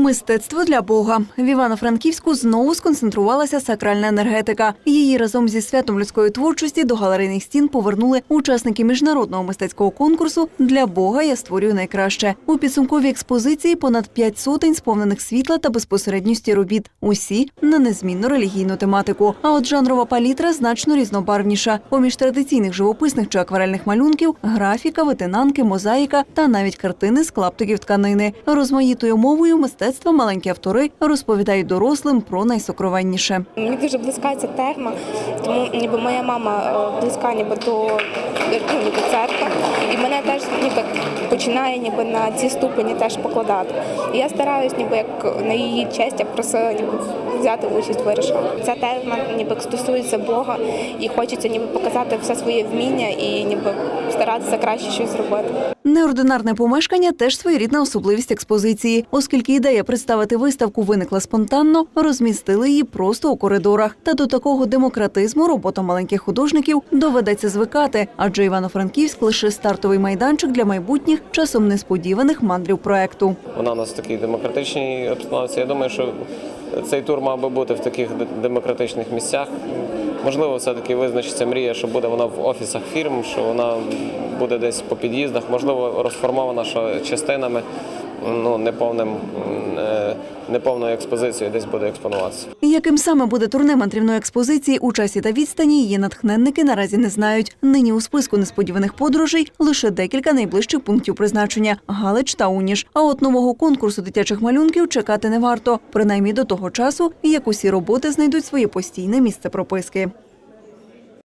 Мистецтво для Бога в Івано-Франківську знову сконцентрувалася сакральна енергетика. Її разом зі святом людської творчості до галерейних стін повернули учасники міжнародного мистецького конкурсу Для Бога я створюю найкраще. У підсумковій експозиції понад п'ять сотень сповнених світла та безпосередньості робіт. Усі на незмінну релігійну тематику. А от жанрова палітра значно різнобарвніша. Поміж традиційних живописних чи акварельних малюнків графіка, ветенанки, мозаїка та навіть картини з клаптиків тканини. Розмаїтою мовою мистецтва маленькі автори розповідають дорослим про найсокровенніше. Мені дуже близька ця тема, тому ніби моя мама е, близька ніби до, ну, ніби церкви, і мене теж ніби починає ніби на ці ступені теж покладати. І я стараюсь, ніби як на її честь, я просила ніби взяти участь вирішила. Ця тема ніби стосується Бога, і хочеться ніби показати все своє вміння і ніби старатися краще щось зробити. Неординарне помешкання теж своєрідна особливість експозиції, оскільки ідея представити виставку виникла спонтанно, розмістили її просто у коридорах. Та до такого демократизму робота маленьких художників доведеться звикати, адже Івано-Франківськ лише стартовий майданчик для майбутніх часом несподіваних мандрів проекту. Вона у нас в такій демократичній обстановці. Я думаю, що цей тур мав би бути в таких демократичних місцях. Можливо, все-таки визначиться мрія, що буде вона в офісах фірм, що вона буде десь по під'їздах, можливо, розформована що частинами, ну, неповним, е, неповною експозицією десь буде експонуватися. Яким саме буде турне мандрівної експозиції у часі та відстані, її натхненники наразі не знають. Нині у списку несподіваних подорожей лише декілька найближчих пунктів призначення Галич та Уніш. А от нового конкурсу дитячих малюнків чекати не варто, принаймні до того часу, як усі роботи знайдуть своє постійне місце прописки.